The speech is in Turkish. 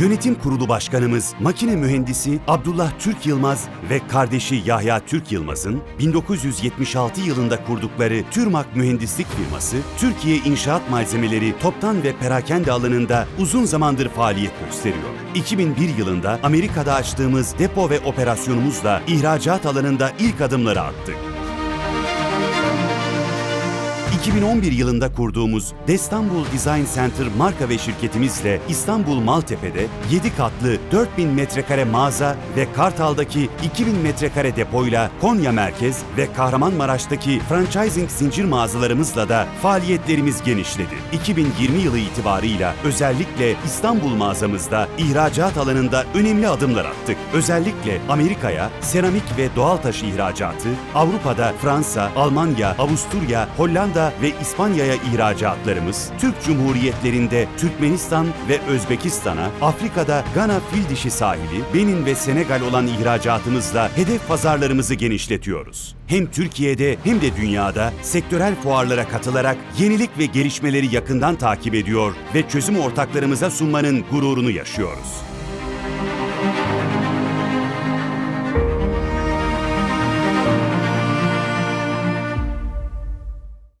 Yönetim Kurulu Başkanımız, makine mühendisi Abdullah Türk Yılmaz ve kardeşi Yahya Türk Yılmaz'ın 1976 yılında kurdukları Türmak Mühendislik firması, Türkiye İnşaat Malzemeleri toptan ve perakende alanında uzun zamandır faaliyet gösteriyor. 2001 yılında Amerika'da açtığımız depo ve operasyonumuzla ihracat alanında ilk adımları attık. 2011 yılında kurduğumuz Destanbul Design Center marka ve şirketimizle İstanbul Maltepe'de 7 katlı 4000 metrekare mağaza ve Kartal'daki 2000 metrekare depoyla Konya Merkez ve Kahramanmaraş'taki franchising zincir mağazalarımızla da faaliyetlerimiz genişledi. 2020 yılı itibarıyla özellikle İstanbul mağazamızda ihracat alanında önemli adımlar attık. Özellikle Amerika'ya seramik ve doğal taş ihracatı, Avrupa'da Fransa, Almanya, Avusturya, Hollanda ve İspanya'ya ihracatlarımız, Türk Cumhuriyetlerinde Türkmenistan ve Özbekistan'a, Afrika'da Gana fil dişi sahili, Benin ve Senegal olan ihracatımızla hedef pazarlarımızı genişletiyoruz. Hem Türkiye'de hem de dünyada sektörel fuarlara katılarak yenilik ve gelişmeleri yakından takip ediyor ve çözüm ortaklarımıza sunmanın gururunu yaşıyoruz.